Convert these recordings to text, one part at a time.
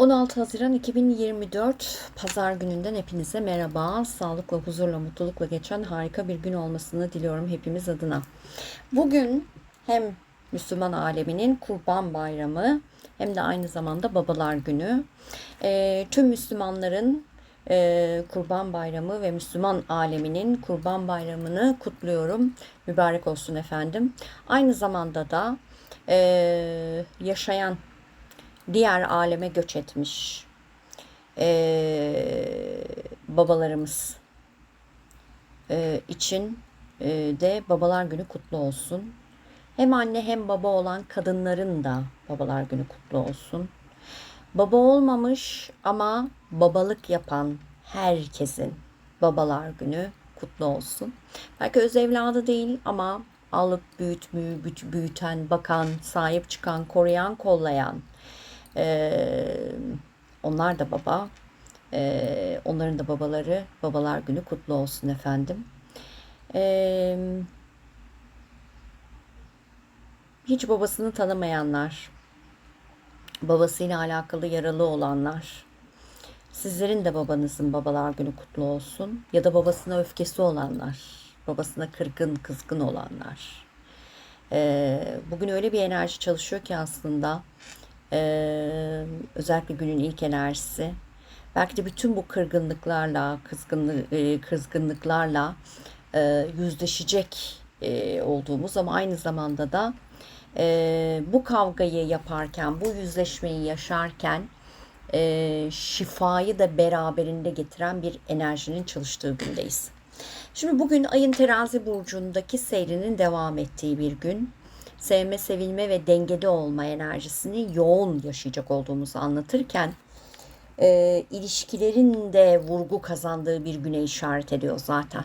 16 Haziran 2024 Pazar gününden hepinize merhaba. Sağlıkla, huzurla, mutlulukla geçen harika bir gün olmasını diliyorum hepimiz adına. Bugün hem Müslüman aleminin Kurban Bayramı hem de aynı zamanda Babalar Günü. Ee, tüm Müslümanların e, Kurban Bayramı ve Müslüman aleminin Kurban Bayramı'nı kutluyorum. Mübarek olsun efendim. Aynı zamanda da e, yaşayan diğer aleme göç etmiş ee, babalarımız ee, için e, de babalar günü kutlu olsun. Hem anne hem baba olan kadınların da babalar günü kutlu olsun. Baba olmamış ama babalık yapan herkesin babalar günü kutlu olsun. Belki öz evladı değil ama alıp büyütmüyor, büyüten, bakan, sahip çıkan, koruyan, kollayan, ee, onlar da baba. Ee, onların da babaları babalar günü kutlu olsun efendim. Ee, hiç babasını tanımayanlar, babasıyla alakalı yaralı olanlar, sizlerin de babanızın babalar günü kutlu olsun. Ya da babasına öfkesi olanlar, babasına kırgın, kızgın olanlar. Ee, bugün öyle bir enerji çalışıyor ki aslında ee, özellikle günün ilk enerjisi. Belki de bütün bu kırgınlıklarla, kızgınlık, e, kızgınlıklarla e, yüzleşecek e, olduğumuz ama aynı zamanda da e, bu kavgayı yaparken, bu yüzleşmeyi yaşarken e, şifayı da beraberinde getiren bir enerjinin çalıştığı gündeyiz. Şimdi bugün ayın terazi burcundaki seyrinin devam ettiği bir gün sevme, sevilme ve dengede olma enerjisini yoğun yaşayacak olduğumuzu anlatırken e, ilişkilerin de vurgu kazandığı bir güne işaret ediyor zaten.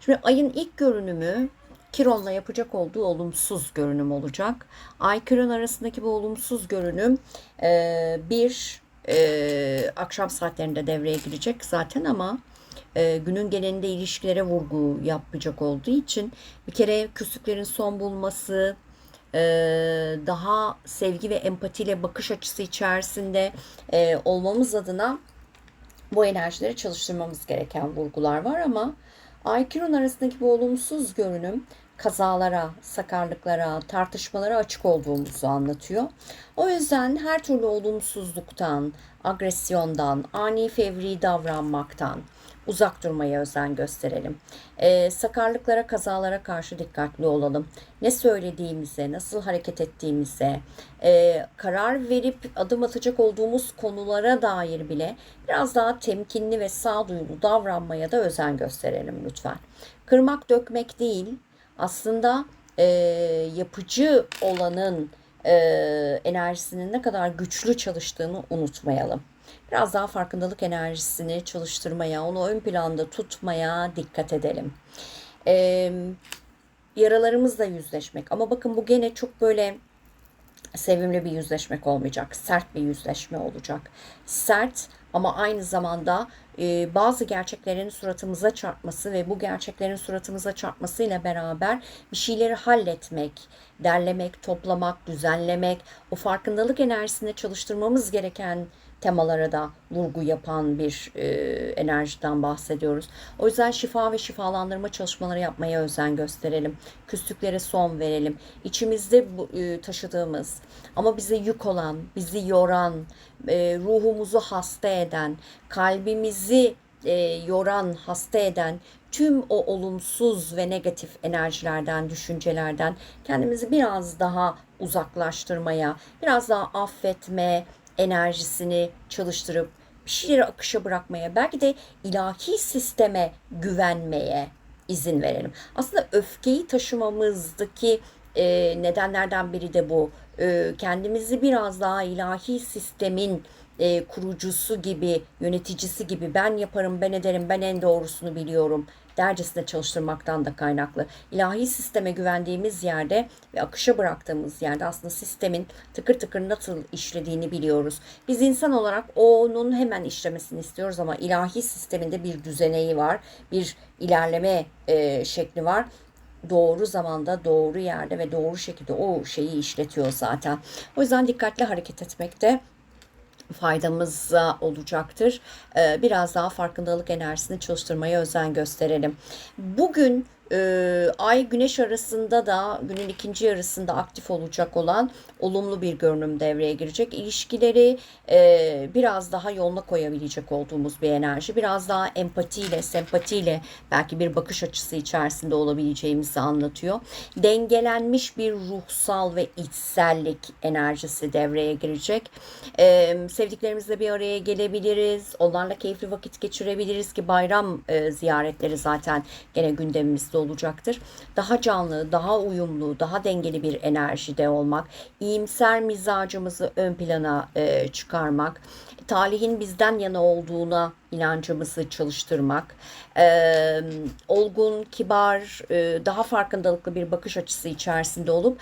Şimdi ayın ilk görünümü Kiron'la yapacak olduğu olumsuz görünüm olacak. Ay Kiron arasındaki bu olumsuz görünüm e, bir e, akşam saatlerinde devreye girecek zaten ama e, günün genelinde ilişkilere vurgu yapacak olduğu için bir kere küslüklerin son bulması, e, daha sevgi ve empatiyle bakış açısı içerisinde e, olmamız adına bu enerjileri çalıştırmamız gereken vurgular var ama Ay Kiron arasındaki bu olumsuz görünüm kazalara, sakarlıklara, tartışmalara açık olduğumuzu anlatıyor. O yüzden her türlü olumsuzluktan, agresyondan, ani fevri davranmaktan, uzak durmaya özen gösterelim. Ee, sakarlıklara, kazalara karşı dikkatli olalım. Ne söylediğimize, nasıl hareket ettiğimize, e, karar verip adım atacak olduğumuz konulara dair bile biraz daha temkinli ve sağduyulu davranmaya da özen gösterelim lütfen. Kırmak, dökmek değil, aslında e, yapıcı olanın e, enerjisinin ne kadar güçlü çalıştığını unutmayalım. Biraz daha farkındalık enerjisini çalıştırmaya, onu ön planda tutmaya dikkat edelim. E, yaralarımızla yüzleşmek. Ama bakın bu gene çok böyle sevimli bir yüzleşmek olmayacak. Sert bir yüzleşme olacak. Sert ama aynı zamanda e, bazı gerçeklerin suratımıza çarpması ve bu gerçeklerin suratımıza çarpmasıyla beraber bir şeyleri halletmek, derlemek, toplamak, düzenlemek, o farkındalık enerjisinde çalıştırmamız gereken temalara da vurgu yapan bir e, enerjiden bahsediyoruz. O yüzden şifa ve şifalandırma çalışmaları yapmaya özen gösterelim. Küslüklere son verelim. İçimizde bu, e, taşıdığımız ama bize yük olan, bizi yoran, e, ruhumuzu hasta eden, kalbimizi e, yoran, hasta eden tüm o olumsuz ve negatif enerjilerden, düşüncelerden kendimizi biraz daha uzaklaştırmaya, biraz daha affetme, enerjisini çalıştırıp bir şeyleri akışa bırakmaya, belki de ilahi sisteme güvenmeye izin verelim. Aslında öfkeyi taşımamızdaki e, nedenlerden biri de bu. E, kendimizi biraz daha ilahi sistemin e, kurucusu gibi, yöneticisi gibi ben yaparım, ben ederim, ben en doğrusunu biliyorum dercesine çalıştırmaktan da kaynaklı. İlahi sisteme güvendiğimiz yerde ve akışa bıraktığımız yerde aslında sistemin tıkır tıkır nasıl işlediğini biliyoruz. Biz insan olarak onun hemen işlemesini istiyoruz ama ilahi sisteminde bir düzeneği var, bir ilerleme e, şekli var doğru zamanda, doğru yerde ve doğru şekilde o şeyi işletiyor zaten. O yüzden dikkatli hareket etmekte faydamıza olacaktır. Ee, Biraz daha farkındalık enerjisini çalıştırmaya özen gösterelim. Bugün e, Ay Güneş arasında da günün ikinci yarısında aktif olacak olan olumlu bir görünüm devreye girecek. İlişkileri e, biraz daha yoluna koyabilecek olduğumuz bir enerji. Biraz daha empatiyle, sempatiyle belki bir bakış açısı içerisinde olabileceğimizi anlatıyor. Dengelenmiş bir ruhsal ve içsellik enerjisi devreye girecek. E, sevdiklerimizle bir araya gelebiliriz. Onlarla keyifli vakit geçirebiliriz ki bayram e, ziyaretleri zaten gene gündemimizde olacaktır. Daha canlı, daha uyumlu, daha dengeli bir enerjide olmak, iyimser mizacımızı ön plana e, çıkarmak, talihin bizden yana olduğuna inancımızı çalıştırmak, e, olgun, kibar, e, daha farkındalıklı bir bakış açısı içerisinde olup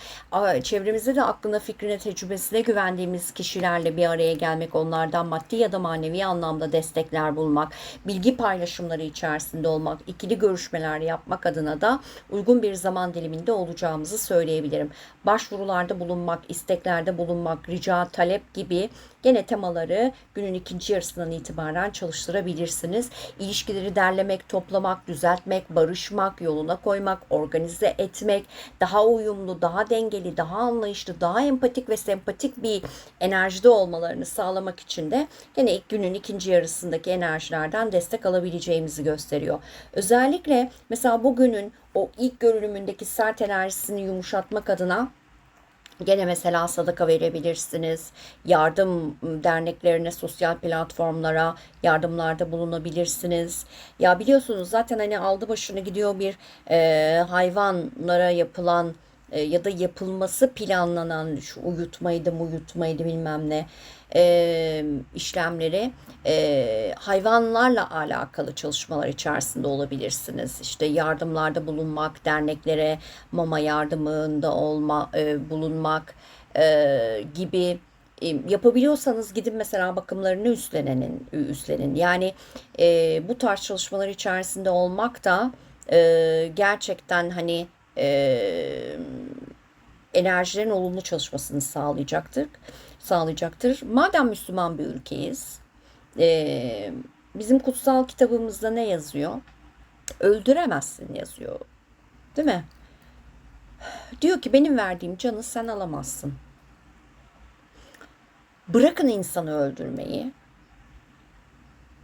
çevremizde de aklına, fikrine, tecrübesine güvendiğimiz kişilerle bir araya gelmek, onlardan maddi ya da manevi anlamda destekler bulmak, bilgi paylaşımları içerisinde olmak, ikili görüşmeler yapmak adına da uygun bir zaman diliminde olacağımızı söyleyebilirim. Başvurularda bulunmak, isteklerde bulunmak, rica, talep gibi gene temaları günün ikinci yarısından itibaren çalıştırabilirsiniz. İlişkileri derlemek, toplamak, düzeltmek, barışmak, yoluna koymak, organize etmek, daha uyumlu, daha dengeli, daha anlayışlı, daha empatik ve sempatik bir enerjide olmalarını sağlamak için de gene ilk günün ikinci yarısındaki enerjilerden destek alabileceğimizi gösteriyor. Özellikle mesela bugünün o ilk görünümündeki sert enerjisini yumuşatmak adına Gene mesela sadaka verebilirsiniz. Yardım derneklerine, sosyal platformlara yardımlarda bulunabilirsiniz. Ya biliyorsunuz zaten hani aldı başını gidiyor bir e, hayvanlara yapılan e, ya da yapılması planlanan şu uyutmaydı uyutmaydı bilmem ne e, işlemleri e, hayvanlarla alakalı çalışmalar içerisinde olabilirsiniz. İşte yardımlarda bulunmak, derneklere mama yardımında olma, e, bulunmak e, gibi e, yapabiliyorsanız gidin mesela bakımlarını üstlenenin üstlenin. Yani e, bu tarz çalışmalar içerisinde olmak da e, gerçekten hani e, enerjilerin olumlu çalışmasını sağlayacaktır. Sağlayacaktır. Madem Müslüman bir ülkeyiz, e, bizim kutsal kitabımızda ne yazıyor? Öldüremezsin yazıyor. Değil mi? Diyor ki benim verdiğim canı sen alamazsın. Bırakın insanı öldürmeyi.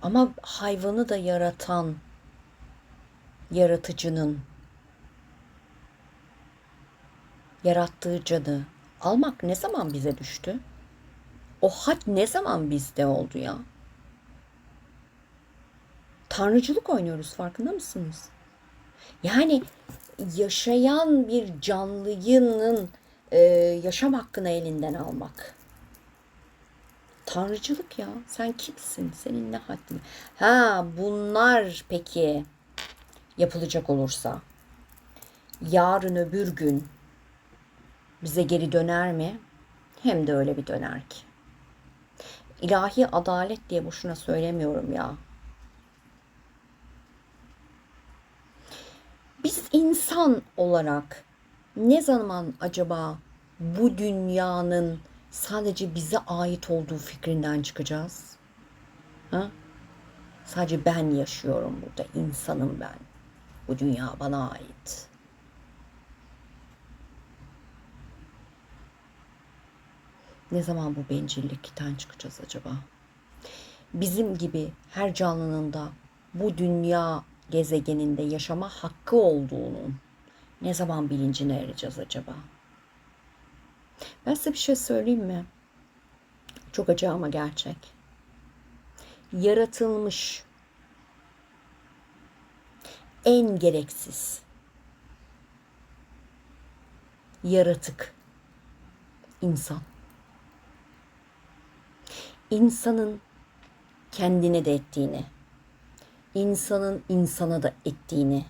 Ama hayvanı da yaratan yaratıcının yarattığı canı almak ne zaman bize düştü? O had ne zaman bizde oldu ya? Tanrıcılık oynuyoruz farkında mısınız? Yani yaşayan bir canlının e, yaşam hakkını elinden almak. Tanrıcılık ya. Sen kimsin? Senin ne haddin? Ha bunlar peki yapılacak olursa yarın öbür gün bize geri döner mi? Hem de öyle bir döner ki. İlahi adalet diye boşuna söylemiyorum ya. Biz insan olarak ne zaman acaba bu dünyanın sadece bize ait olduğu fikrinden çıkacağız? Ha? Sadece ben yaşıyorum burada, insanım ben. Bu dünya bana ait. Ne zaman bu bencillikten çıkacağız acaba? Bizim gibi her canlının da bu dünya gezegeninde yaşama hakkı olduğunu ne zaman bilincine ereceğiz acaba? Ben size bir şey söyleyeyim mi? Çok acı ama gerçek. Yaratılmış en gereksiz yaratık insan. İnsanın kendine de ettiğini, insanın insana da ettiğini,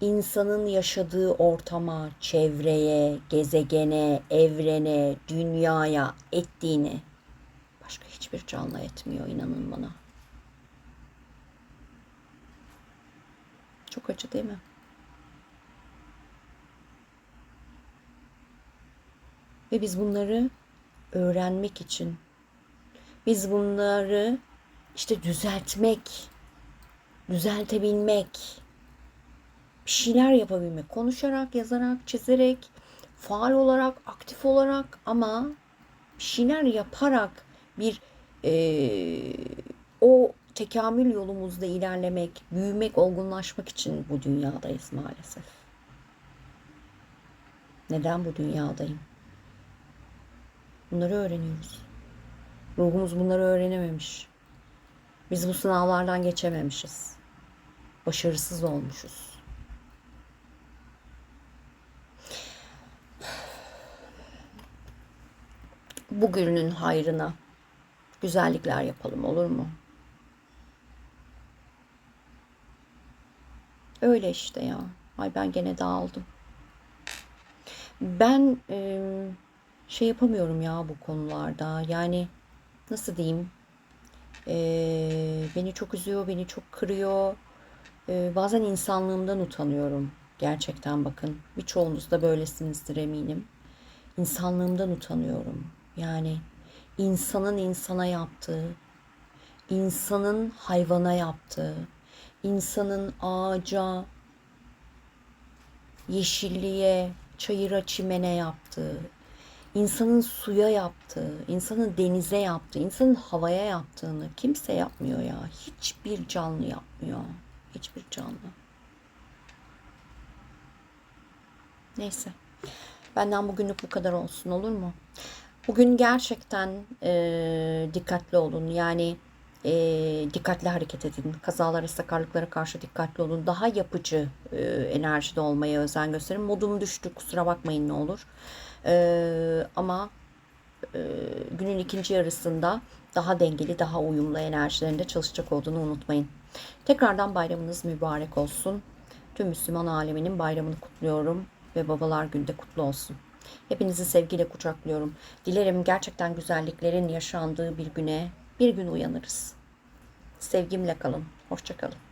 insanın yaşadığı ortama, çevreye, gezegene, evrene, dünyaya ettiğini başka hiçbir canlı etmiyor inanın bana. Çok acı değil mi? Ve biz bunları öğrenmek için Biz bunları işte düzeltmek, düzeltebilmek, bir şeyler yapabilmek, konuşarak, yazarak, çizerek, faal olarak, aktif olarak ama bir şeyler yaparak bir eee, o tekamül yolumuzda ilerlemek, büyümek, olgunlaşmak için bu dünyadayız maalesef. Neden bu dünyadayım? Bunları öğreniyoruz. Ruhumuz bunları öğrenememiş. Biz bu sınavlardan geçememişiz. Başarısız olmuşuz. Bugünün hayrına güzellikler yapalım olur mu? Öyle işte ya. Ay ben gene dağıldım. Ben e, şey yapamıyorum ya bu konularda. Yani nasıl diyeyim? E, beni çok üzüyor, beni çok kırıyor. E, bazen insanlığımdan utanıyorum. Gerçekten bakın. Birçoğunuz da böylesinizdir eminim. İnsanlığımdan utanıyorum. Yani insanın insana yaptığı, insanın hayvana yaptığı, insanın ağaca, yeşilliğe, çayıra, çimene yaptığı, insanın suya yaptığı, insanın denize yaptığı, insanın havaya yaptığını kimse yapmıyor ya. Hiçbir canlı yapmıyor. Hiçbir canlı. Neyse. Benden bugünlük bu kadar olsun olur mu? Bugün gerçekten e, dikkatli olun. Yani e, dikkatli hareket edin. Kazalara, sakarlıklara karşı dikkatli olun. Daha yapıcı e, enerjide olmaya özen gösterin. Modum düştü kusura bakmayın ne olur. E, ama e, günün ikinci yarısında daha dengeli, daha uyumlu enerjilerinde çalışacak olduğunu unutmayın. Tekrardan bayramınız mübarek olsun. Tüm Müslüman aleminin bayramını kutluyorum ve babalar günde kutlu olsun. Hepinizi sevgiyle kucaklıyorum. Dilerim gerçekten güzelliklerin yaşandığı bir güne bir gün uyanırız. Sevgimle kalın. Hoşçakalın.